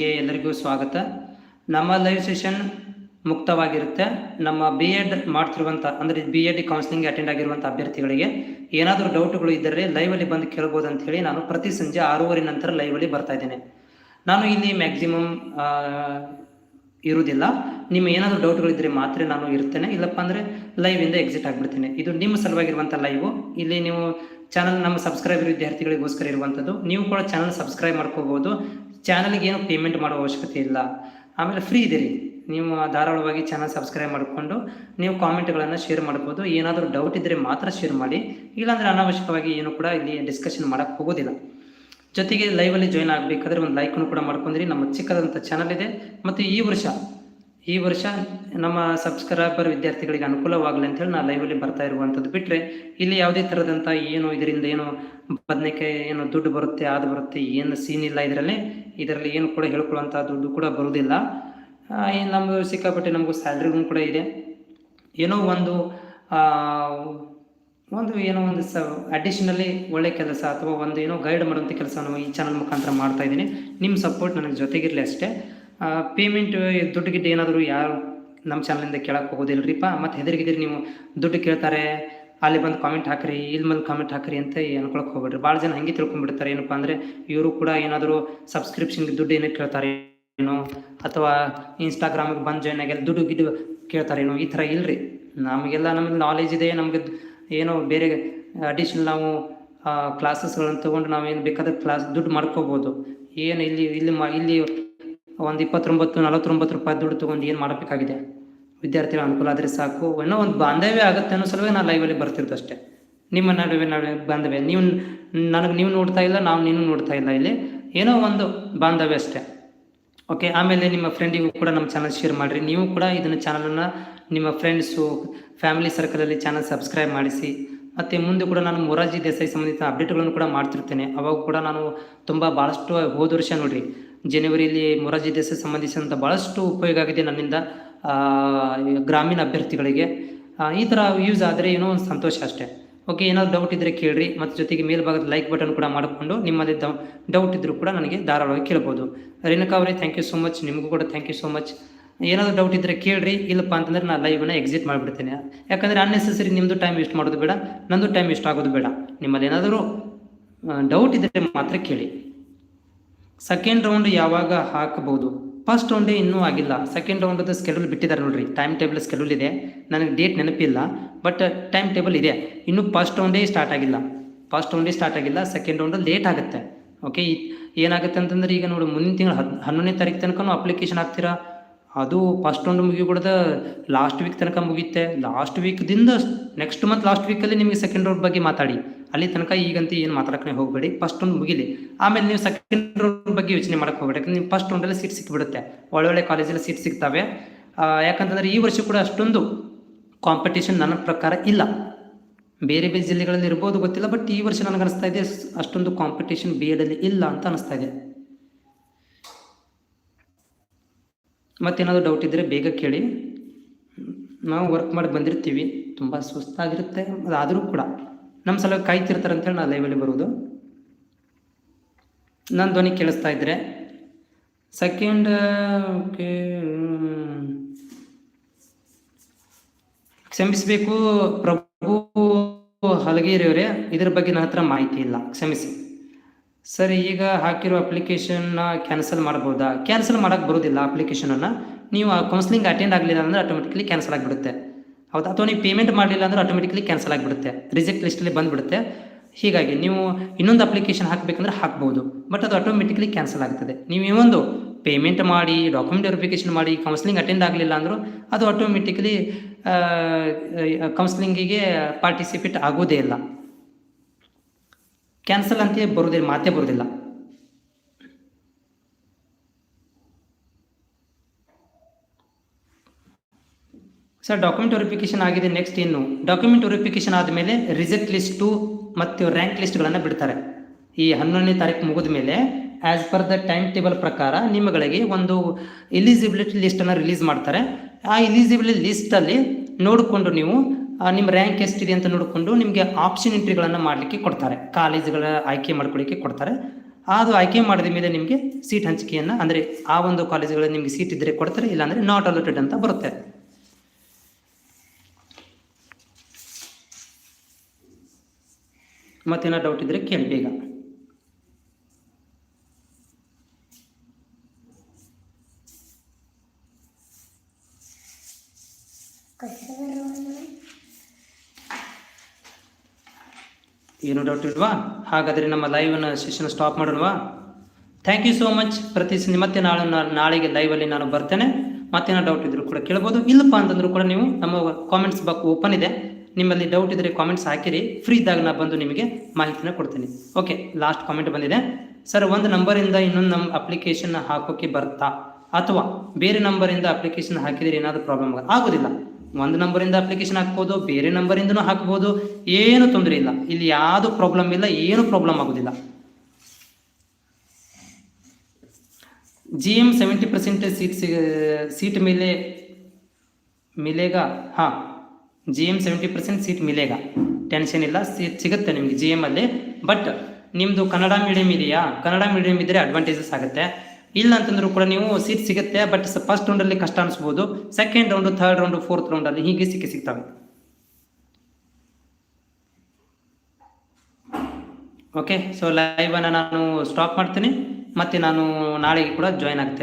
ಗೆ ಎಲ್ಲರಿಗೂ ಸ್ವಾಗತ. ನಮ್ಮ ಲೈವ್ ಸೆಷನ್ ಮುಕ್ತವಾಗಿರುತ್ತೆ. ನಮ್ಮ ಬಿ ಎಡ್ ಮಾಡ್ತಿರುವಂಥ ಅಂದರೆ ಬಿ ಎಡ್ ಕೌನ್ಸಿಲಿಂಗ್ ಅಟೆಂಡ್ ಆಗಿರುವಂಥ ಅಭ್ಯರ್ಥಿಗಳಿಗೆ ಏನಾದರೂ ಡೌಟ್ಗಳು ಇದ್ದರೆ ಲೈವಲ್ಲಿ ಬಂದು ಕೇಳ್ಬೋದು ಅಂತ ಹೇಳಿ ನಾನು ಪ್ರತಿ ಸಂಜೆ ಆರೂವರೆ ನಂತರ ಲೈವಲ್ಲಿ ಬರ್ತಾ ಇದ್ದೇನೆ. ನಾನು ಇಲ್ಲಿ ಮ್ಯಾಕ್ಸಿಮಮ್ ಇರುವುದಿಲ್ಲ. ನಿಮ್ಮ ಏನಾದರೂ ಡೌಟ್ಗಳಿದ್ದರೆ ಮಾತ್ರ ನಾನು ಇರ್ತೇನೆ. ಇಲ್ಲಪ್ಪ ಅಂದರೆ ಲೈವಿಂದ ಎಕ್ಸಿಟ್ ಆಗಿಬಿಡ್ತೇನೆ. ಇದು ನಿಮ್ಮ ಸಲುವಾಗಿರುವಂಥ ಲೈವು ಇಲ್ಲಿ ನೀವು ಚಾನಲ್ ನಮ್ಮ ಸಬ್ಸ್ಕ್ರೈಬರ್ ವಿದ್ಯಾರ್ಥಿಗಳಿಗೋಸ್ಕರ ಇರುವಂಥದ್ದು ನೀವು ಕೂಡ ಚಾನಲ್ ಸಬ್ಸ್ಕ್ರೈಬ್ ಮಾಡ್ಕೋಬೋದು. ಚಾನಲ್ಗೆ ಏನು ಪೇಮೆಂಟ್ ಮಾಡೋ ಅವಶ್ಯಕತೆ ಇಲ್ಲ. ಆಮೇಲೆ ಫ್ರೀ ಇದೆ ರೀ ನೀವು ಧಾರಾಳವಾಗಿ ಚಾನಲ್ ಸಬ್ಸ್ಕ್ರೈಬ್ ಮಾಡಿಕೊಂಡು, ನೀವು ಕಾಮೆಂಟ್ಗಳನ್ನು ಶೇರ್ ಮಾಡ್ಬೋದು. ಏನಾದರೂ ಡೌಟ್ ಇದ್ದರೆ ಮಾತ್ರ ಶೇರ್ ಮಾಡಿ. ಇಲ್ಲಾಂದರೆ ಅನಾವಶ್ಯಕವಾಗಿ ಏನು ಕೂಡ ಇಲ್ಲಿ ಡಿಸ್ಕಷನ್ ಮಾಡೋಕ್ಕೆ ಹೋಗೋದಿಲ್ಲ. ಜೊತೆಗೆ ಲೈವಲ್ಲಿ ಜಾಯ್ನ್ ಆಗಬೇಕಾದ್ರೆ ಒಂದು ಲೈಕ್ನು ಕೂಡ ಮಾಡ್ಕೊಂಡ್ರಿ. ನಮ್ಮ ಚಿಕ್ಕದಂಥ ಚಾನಲ್ ಇದೆ. ಮತ್ತು ಈ ವರ್ಷ ಈ ವರ್ಷ ನಮ್ಮ ಸಬ್ಸ್ಕ್ರೈಬರ್ ವಿದ್ಯಾರ್ಥಿಗಳಿಗೆ ಅನುಕೂಲವಾಗಲಿ ಅಂತ ಹೇಳಿ ನಾ ಲೈವಲ್ಲಿ ಬರ್ತಾ ಇರುವಂಥದ್ದು ಬಿಟ್ಟರೆ ಇಲ್ಲಿ ಯಾವುದೇ ಥರದಂಥ ಏನು ಇದರಿಂದ ಏನು ಬದನೆಕಾಯಿ ಏನು ದುಡ್ಡು ಬರುತ್ತೆ ಅದು ಬರುತ್ತೆ, ಏನು ಸೀನ್ ಇಲ್ಲ ಇದರಲ್ಲಿ ಇದರಲ್ಲಿ ಏನು ಕೂಡ ಹೇಳ್ಕೊಳ್ಳುವಂಥ ದುಡ್ಡು ಕೂಡ ಬರುವುದಿಲ್ಲ. ಏನು ನಮ್ಮದು ಸಿಕ್ಕಾಪಟ್ಟೆ ನಮಗೂ ಸ್ಯಾಲ್ರಿಗೂ ಕೂಡ ಇದೆ. ಏನೋ ಒಂದು ಒಂದು ಏನೋ ಒಂದು ಸ ಅಡಿಷನಲಿ ಒಳ್ಳೆ ಕೆಲಸ ಅಥವಾ ಒಂದು ಏನೋ ಗೈಡ್ ಮಾಡುವಂಥ ಕೆಲಸವನ್ನು ಈ ಚಾನಲ್ ಮುಖಾಂತರ ಮಾಡ್ತಾ ಇದ್ದೀನಿ. ನಿಮ್ಮ ಸಪೋರ್ಟ್ ನನಗೆ ಜೊತೆಗಿರಲಿ ಅಷ್ಟೇ. ಪೇಮೆಂಟ್ ದುಡ್ಡು ಗಿಡ್ಡು ಏನಾದರೂ ಯಾರು ನಮ್ಮ ಚಾನಲಿಂದ ಕೇಳಕ್ಕೆ ಹೋಗೋದಿಲ್ಲರಿಪ್ಪ ಮತ್ತು ಹೆದರಿಗಿದ್ರಿ ನೀವು ದುಡ್ಡು ಕೇಳ್ತಾರೆ, ಅಲ್ಲಿ ಬಂದು ಕಾಮೆಂಟ್ ಹಾಕ್ರಿ, ಇಲ್ಲಿ ಬಂದು ಕಾಮೆಂಟ್ ಹಾಕ್ರಿ ಅಂತ ಅನ್ಕೊಳಕ್ಕೆ ಹೋಗ್ಬೇಡ್ರಿ. ಭಾಳ ಜನ ಹಂಗೆ ತಿಳ್ಕೊಂಡ್ಬಿಡ್ತಾರೆ. ಏನಪ್ಪ ಅಂದರೆ ಇವರು ಕೂಡ ಏನಾದರೂ ಸಬ್ಸ್ಕ್ರಿಪ್ಷನ್ಗೆ ದುಡ್ಡು ಏನಕ್ಕೆ ಕೇಳ್ತಾರೆ ಏನೋ, ಅಥವಾ ಇನ್ಸ್ಟಾಗ್ರಾಮಿಗೆ ಬಂದು ಜಾಯ್ನ್ ಆಗಿ ದುಡ್ಡು ದುಡ್ಡು ಗಿಡ್ಡು ಕೇಳ್ತಾರೇನೋ ಈ ಥರ ಇಲ್ರಿ. ನಮಗೆಲ್ಲ ನಮಗೆ ನಾಲೆಜ್ ಇದೆ, ನಮಗೆ ಏನೋ ಬೇರೆ ಅಡಿಷನಲ್ ನಾವು ಕ್ಲಾಸಸ್ಗಳನ್ನು ತೊಗೊಂಡು ಏನು ಬೇಕಾದ್ರೆ ಕ್ಲಾಸ್ ದುಡ್ಡು ಮಾಡ್ಕೋಬೋದು. ಏನು ಇಲ್ಲಿ ಇಲ್ಲಿ ಮಾ, ಇಲ್ಲಿ ಒಂದು ಇಪ್ಪತ್ತೊಂಬತ್ತು, ನಲವತ್ತೊಂಬತ್ತು ರೂಪಾಯಿ ದುಡ್ಡು ತೊಗೊಂಡು ಏನು ಮಾಡಬೇಕಾಗಿದೆ? ವಿದ್ಯಾರ್ಥಿಗಳ ಅನುಕೂಲ ಆದರೆ ಸಾಕು. ಏನೋ ಒಂದು ಬಾಂಧವ್ಯ ಆಗುತ್ತೆ ಅನ್ನೋ ಸಲುವಾಗಿ ನಾನು ಲೈವಲ್ಲಿ ಬರ್ತಿರೋದು ಅಷ್ಟೇ. ನಿಮ್ಮ ನಡುವೆ ನಡುವೆ ಬಾಂಧವ್ಯ. ನೀವು ನನಗೆ ನೀವು ನೋಡ್ತಾ ಇಲ್ಲ, ನಾವು ನೀನು ನೋಡ್ತಾ ಇಲ್ಲ ಇಲ್ಲಿ. ಏನೋ ಒಂದು ಬಾಂಧವ್ಯ ಅಷ್ಟೇ. ಓಕೆ ಆಮೇಲೆ ನಿಮ್ಮ ಫ್ರೆಂಡಿಗೂ ಕೂಡ ನಮ್ಮ ಚಾನಲ್ ಶೇರ್ ಮಾಡಿರಿ. ನೀವು ಕೂಡ ಇದನ್ನು ಚಾನಲನ್ನು ನಿಮ್ಮ ಫ್ರೆಂಡ್ಸು ಫ್ಯಾಮಿಲಿ ಸರ್ಕಲಲ್ಲಿ ಚಾನಲ್ ಸಬ್ಸ್ಕ್ರೈಬ್ ಮಾಡಿಸಿ. ಮತ್ತು ಮುಂದೆ ಕೂಡ ನಾನು ಮೊರಾರ್ಜಿ ದೇಸಾಯಿ ಸಂಬಂಧಿತ ಅಪ್ಡೇಟ್ಗಳನ್ನು ಕೂಡ ಮಾಡ್ತಿರ್ತೇನೆ. ಅವಾಗ ಕೂಡ ನಾನು ತುಂಬ ಭಾಳಷ್ಟು ಹೋದ ವರ್ಷ ನೋಡಿರಿ ಜನವರಿಯಲ್ಲಿ ಮೊರಾರ್ಜಿ ದೇಸಾಯಿ ಸಂಬಂಧಿಸಿದಂಥ ಭಾಳಷ್ಟು ಉಪಯೋಗ ಆಗಿದೆ ನನ್ನಿಂದ ಗ್ರಾಮೀಣ ಅಭ್ಯರ್ಥಿಗಳಿಗೆ. ಈ ಥರ ಯೂಸ್ ಆದರೆ ಏನೋ ಒಂದು ಸಂತೋಷ ಅಷ್ಟೇ. ಓಕೆ ಏನಾದರೂ ಡೌಟ್ ಇದ್ದರೆ ಕೇಳಿರಿ, ಮತ್ತು ಜೊತೆಗೆ ಮೇಲ್ಭಾಗದ ಲೈಕ್ ಬಟನ್ ಕೂಡ ಮಾಡಿಕೊಂಡು ನಿಮ್ಮಲ್ಲಿ ಡೌಟ್ ಇದ್ದರೂ ಕೂಡ ನನಗೆ ಧಾರಾಳವಾಗಿ ಕೇಳ್ಬೋದು. ರೇಣುಕಾ ಅವರೇ ಥ್ಯಾಂಕ್ ಯು ಸೋ ಮಚ್ ನಿಮಗೂ ಕೂಡ ಥ್ಯಾಂಕ್ ಯು ಸೋ ಮಚ್ ಏನಾದರೂ ಡೌಟ್ ಇದ್ದರೆ ಕೇಳಿರಿ, ಇಲ್ಲಪ್ಪ ಅಂತಂದ್ರೆ ನಾನು ಲೈವನ್ನ ಎಕ್ಸಿಟ್ ಮಾಡಿಬಿಡ್ತೇನೆ. ಯಾಕಂದರೆ ಅನ್ನೆಸೆಸರಿ ನಿಮ್ಮದು ಟೈಮ್ ವೇಸ್ಟ್ ಮಾಡೋದು ಬೇಡ, ನಂದು ಟೈಮ್ ವೇಸ್ಟ್ ಆಗೋದು ಬೇಡ. ನಿಮ್ಮಲ್ಲಿ ಏನಾದರೂ ಡೌಟ್ ಇದ್ದರೆ ಮಾತ್ರ ಕೇಳಿ. ಸೆಕೆಂಡ್ ರೌಂಡ್ ಯಾವಾಗ ಹಾಕಬಹುದು? ಫಸ್ಟ್ ರೌಂಡೇ ಇನ್ನೂ ಆಗಿಲ್ಲ. ಸೆಕೆಂಡ್ ರೌಂಡದ ಸ್ಕೆಡ್ಯೂಲ್ ಬಿಟ್ಟಿದ್ದಾರೆ ನೋಡ್ರಿ. ಟೈಮ್ ಟೇಬಲ್ ಸ್ಕೆಡ್ಯೂಲ್ ಇದೆ. ನನಗೆ ಡೇಟ್ ನೆನಪಿಲ್ಲ ಬಟ್ ಟೈಮ್ ಟೇಬಲ್ ಇದೆ. ಇನ್ನೂ ಫಸ್ಟ್ ರೌಂಡೇ ಸ್ಟಾರ್ಟ್ ಆಗಿಲ್ಲ. ಫಸ್ಟ್ ರೌಂಡೇ ಸ್ಟಾರ್ಟ್ ಆಗಿಲ್ಲ ಸೆಕೆಂಡ್ ರೌಂಡ್ ಲೇಟ್ ಆಗುತ್ತೆ. ಓಕೆ ಏನಾಗುತ್ತೆ ಅಂತಂದ್ರೆ ಈಗ ನೋಡಿ, ಮುಂದಿನ ತಿಂಗಳು ಹನ್ನೊಂದನೇ ತಾರೀಕು ತನಕ ಅಪ್ಲಿಕೇಶನ್ ಹಾಕ್ತೀರಾ? ಅದು ಫಸ್ಟ್ ಒಂದು ಮುಗಿಬಿಡ್ದ ಲಾಸ್ಟ್ ವೀಕ್ ತನಕ ಮುಗಿಯುತ್ತೆ. ಲಾಸ್ಟ್ ವೀಕ್ದಿಂದ ನೆಕ್ಸ್ಟ್ ಮಂತ್ ಲಾಸ್ಟ್ ವೀಕಲ್ಲಿ ನಿಮಗೆ ಸೆಕೆಂಡ್ ರೌಂಡ್ ಬಗ್ಗೆ ಮಾತಾಡಿ. ಅಲ್ಲಿ ತನಕ ಈಗಂತ ಏನು ಮಾತಾಡಕ್ಕೆ ಹೋಗಬೇಡಿ. ಫಸ್ಟ್ ರೌಂಡ್ ಮುಗಿಲಿ. ಆಮೇಲೆ ನೀವು ಸೆಕೆಂಡ್ ರೌಂಡ್ ಬಗ್ಗೆ ಯೋಚನೆ ಮಾಡಕ್ಕೆ ಹೋಗಬೇಡಿ. ಯಾಕಂದ್ರೆ ನೀವು ಫಸ್ಟ್ ರೌಂಡಲ್ಲಿ ಸೀಟ್ ಸಿಕ್ಕಿಬಿಡುತ್ತೆ ಒಳ್ಳೊಳ್ಳೆ ಕಾಲೇಜಲ್ಲಿ ಸೀಟ್ ಸಿಗ್ತವೆ. ಯಾಕಂತಂದ್ರೆ ಈ ವರ್ಷ ಕೂಡ ಅಷ್ಟೊಂದು ಕಾಂಪಿಟೇಷನ್ ನನ್ನ ಪ್ರಕಾರ ಇಲ್ಲ. ಬೇರೆ ಬೇರೆ ಜಿಲ್ಲೆಗಳಲ್ಲಿ ಇರ್ಬೋದು ಗೊತ್ತಿಲ್ಲ ಬಟ್ ಈ ವರ್ಷ ನನಗೆ ಅನಿಸ್ತಾ ಇದೆ ಅಷ್ಟೊಂದು ಕಾಂಪಿಟೇಷನ್ ಬಿ ಎಡಲ್ಲಿ ಇಲ್ಲ ಅಂತ ಅನಿಸ್ತಾ ಇದೆ. ಮತ್ತೇನಾದರೂ ಡೌಟ್ ಇದ್ದರೆ ಬೇಗ ಕೇಳಿ. ನಾವು ವರ್ಕ್ ಮಾಡಿ ಬಂದಿರ್ತೀವಿ. ತುಂಬ ಸುಸ್ತಾಗಿರುತ್ತೆ. ಆದರೂ ಕೂಡ ನಮ್ಮ ಸಲ ಕಾಯ್ತಿರ್ತಾರೆ ಅಂತೇಳಿ ನಾನು ಲೈವಲ್ಲಿ ಬರೋದು ನಾನು ಧ್ವನಿ ಕೇಳಿಸ್ತಾ ಇದ್ದರೆ ಸೆಕೆಂಡ್ ಓಕೆ ಕ್ಷಮಿಸಬೇಕು ಪ್ರಭು ಹಲಗೇರಿಯವರೇ. ಇದ್ರ ಬಗ್ಗೆ ನನ್ನ ಹತ್ರ ಮಾಹಿತಿ ಇಲ್ಲ. ಕ್ಷಮಿಸಿ. ಸರ್, ಈಗ ಹಾಕಿರೋ ಅಪ್ಲಿಕೇಶನ್ನ ಕ್ಯಾನ್ಸಲ್ ಮಾಡ್ಬೋದಾ? ಕ್ಯಾನ್ಸಲ್ ಮಾಡೋಕ್ಕೆ ಬರೋದಿಲ್ಲ ಅಪ್ಲಿಕೇಶನನ್ನು ನೀವು ಆ ಕೌನ್ಸಿಲಿಂಗ್ ಅಟೆಂಡ್ ಆಗಲಿಲ್ಲ ಅಂದರೆ ಆಟೋಮೆಟಿಕ್ಲಿ ಕ್ಯಾನ್ಸಲ್ ಆಗಿಬಿಡುತ್ತೆ. ಹೌದಾ? ಅಥವಾ ನೀವು ಪೇಮೆಂಟ್ ಮಾಡಲಿಲ್ಲ ಅಂದರೆ ಆಟೋಮೆಟಿಕ್ಲಿ ಕ್ಯಾನ್ಸಲ್ ಆಗಿಬಿಡುತ್ತೆ. ರಿಜೆಕ್ಟ್ ಲಿಸ್ಟಲ್ಲಿ ಬಂದುಬಿಡುತ್ತೆ. ಹೀಗಾಗಿ ನೀವು ಇನ್ನೊಂದು ಅಪ್ಲಿಕೇಶನ್ ಹಾಕಬೇಕಂದ್ರೆ ಹಾಕ್ಬೋದು. ಬಟ್ ಅದು ಆಟೋಮೆಟಿಕ್ಲಿ ಕ್ಯಾನ್ಸಲ್ ಆಗ್ತದೆ. ನೀವು ಇನ್ನೊಂದು ಪೇಮೆಂಟ್ ಮಾಡಿ ಡಾಕ್ಯುಮೆಂಟ್ ವೆರಿಫಿಕೇಶನ್ ಮಾಡಿ ಕೌನ್ಸಿಲಿಂಗ್ ಅಟೆಂಡ್ ಆಗಲಿಲ್ಲ ಅಂದರೂ ಅದು ಆಟೋಮೆಟಿಕ್ಲಿ ಕೌನ್ಸಿಲಿಂಗಿಗೆ ಪಾರ್ಟಿಸಿಪೇಟ್ ಆಗೋದೇ ಇಲ್ಲ. ಕ್ಯಾನ್ಸಲ್ ಅಂತ ಬರೋದಿಲ್ಲ, ಮಾತೇ ಬರೋದಿಲ್ಲ. ಸರ್ ಡಾಕ್ಯುಮೆಂಟ್ ವೆರಿಫಿಕೇಶನ್ ಆಗಿದೆ ನೆಕ್ಸ್ಟ್ ಇನ್ನು ಡಾಕ್ಯುಮೆಂಟ್ ವೆರಿಫಿಕೇಶನ್ ಆದಮೇಲೆ ರಿಸಲ್ಟ್ ಲಿಸ್ಟು ಮತ್ತು ರ್ಯಾಂಕ್ ಲಿಸ್ಟ್ಗಳನ್ನು ಬಿಡ್ತಾರೆ. ಈ ಹನ್ನೊಂದನೇ ತಾರೀಕು ಮುಗಿದ ಮೇಲೆ as per the time table ಪ್ರಕಾರ ನಿಮ್ಮಗಳಿಗೆ ಒಂದು ಎಲಿಜಿಬಿಲಿಟಿ ಲಿಸ್ಟನ್ನು ರಿಲೀಸ್ ಮಾಡ್ತಾರೆ. ಆ ಎಲಿಜಿಬಿಲಿಟಿ ಲಿಸ್ಟಲ್ಲಿ ನೋಡಿಕೊಂಡು ನೀವು ನಿಮ್ಮ ರ್ಯಾಂಕ್ ಎಷ್ಟಿದೆ ಅಂತ ನೋಡಿಕೊಂಡು ನಿಮಗೆ ಆಪ್ಷನ್ ಎಂಟ್ರಿಗಳನ್ನು ಮಾಡಲಿಕ್ಕೆ ಕೊಡ್ತಾರೆ. ಕಾಲೇಜುಗಳ ಆಯ್ಕೆ ಮಾಡ್ಕೊಳ್ಳಿಕ್ಕೆ ಕೊಡ್ತಾರೆ. ಅದು ಆಯ್ಕೆ ಮಾಡಿದ ಮೇಲೆ ನಿಮಗೆ ಸೀಟ್ ಹಂಚಿಕೆಯನ್ನು, ಅಂದರೆ ಆ ಒಂದು ಕಾಲೇಜುಗಳಲ್ಲಿ ನಿಮಗೆ ಸೀಟ್ ಇದ್ದರೆ ಕೊಡ್ತಾರೆ, ಇಲ್ಲಾಂದರೆ ನಾಟ್ ಅಲೋಟೆಡ್ ಅಂತ ಬರುತ್ತೆ. ಮತ್ತೇನೋ ಡೌಟ್ ಇದ್ದರೆ ಕೇಳಿ ಬೇಗ. ಏನು ಡೌಟ್ ಇಲ್ವಾ ಹಾಗಾದರೆ ನಮ್ಮ ಲೈವ್ನ ಸೆಷನ್ ಸ್ಟಾಪ್ ಮಾಡೋಣವಾ? ಥ್ಯಾಂಕ್ ಯು ಸೋ ಮಚ್ ಪ್ರತಿ ಮತ್ತೆ ನಾಳೆ ನಾಳೆಗೆ ಲೈವಲ್ಲಿ ನಾನು ಬರ್ತೇನೆ. ಮತ್ತೇನೋ ಡೌಟ್ ಇದ್ದರೂ ಕೂಡ ಕೇಳ್ಬೋದು. ಇಲ್ಲಪ್ಪ ಅಂತಂದ್ರೂ ಕೂಡ ನೀವು ನಮ್ಮ ಕಾಮೆಂಟ್ಸ್ ಬಾಕ್ ಓಪನ್ ಇದೆ. ನಿಮ್ಮಲ್ಲಿ ಡೌಟ್ ಇದ್ದರೆ ಕಾಮೆಂಟ್ಸ್ ಹಾಕಿರಿ. ಫ್ರೀ ಇದ್ದಾಗ ನಾನು ಬಂದು ನಿಮಗೆ ಮಾಹಿತಿನ ಕೊಡ್ತೀನಿ. ಓಕೆ ಲಾಸ್ಟ್ ಕಾಮೆಂಟ್ ಬಂದಿದೆ. ಸರ್ ಒಂದು ನಂಬರಿಂದ ಇನ್ನೊಂದು ನಮ್ಮ ಅಪ್ಲಿಕೇಶನ್ ಹಾಕೋಕ್ಕೆ ಬರ್ತಾ? ಅಥವಾ ಬೇರೆ ನಂಬರಿಂದ ಅಪ್ಲಿಕೇಶನ್ ಹಾಕಿದರೆ ಏನಾದರೂ ಪ್ರಾಬ್ಲಮ್ ಆಗೋದಿಲ್ಲ. ಒಂದು ನಂಬರಿಂದ ಅಪ್ಲಿಕೇಶನ್ ಹಾಕ್ಬೋದು, ಬೇರೆ ನಂಬರಿಂದನೂ ಹಾಕ್ಬೋದು, ಏನು ತೊಂದರೆ ಇಲ್ಲ. ಇಲ್ಲಿ ಯಾವುದು ಪ್ರಾಬ್ಲಮ್ ಇಲ್ಲ, ಏನು ಪ್ರಾಬ್ಲಮ್ ಆಗೋದಿಲ್ಲ. G M seventy percent seat seat ಮೇಲೆ, ಮಿಲೇಗ, ಹಾಂ G M seventy percent seat ಮಿಲೇಗ. Tension ಇಲ್ಲ ಸೀಟ್ ಸಿಗುತ್ತೆ ನಿಮಗೆ ಜಿ ಎಮ್ಮಲ್ಲಿ ಬಟ್ ನಿಮ್ಮದು ಕನ್ನಡ ಮೀಡಿಯಮ್ ಇದೆಯಾ? ಕನ್ನಡ ಮೀಡಿಯಮ್ ಇದ್ದರೆ ಅಡ್ವಾಂಟೇಜಸ್ ಆಗುತ್ತೆ. ಇಲ್ಲ ಅಂತಂದ್ರೂ ಕೂಡ ನೀವು ಸೀಟ್ ಸಿಗುತ್ತೆ ಬಟ್ ಫಸ್ಟ್ ರೌಂಡಲ್ಲಿ ಕಷ್ಟ ಅನಿಸ್ಬೋದು. Second round third round fourth ರೌಂಡಲ್ಲಿ ಹೀಗೆ ಸಿಕ್ಕಿ ಸಿಗ್ತವೆ. ಓಕೆ ಸೊ ಲೈವನ್ನು ನಾನು ಸ್ಟಾಪ್ ಮಾಡ್ತೀನಿ. ಮತ್ತು ನಾನು ನಾಳೆಗೆ ಕೂಡ ಜಾಯ್ನ್ ಆಗ್ತೇನೆ.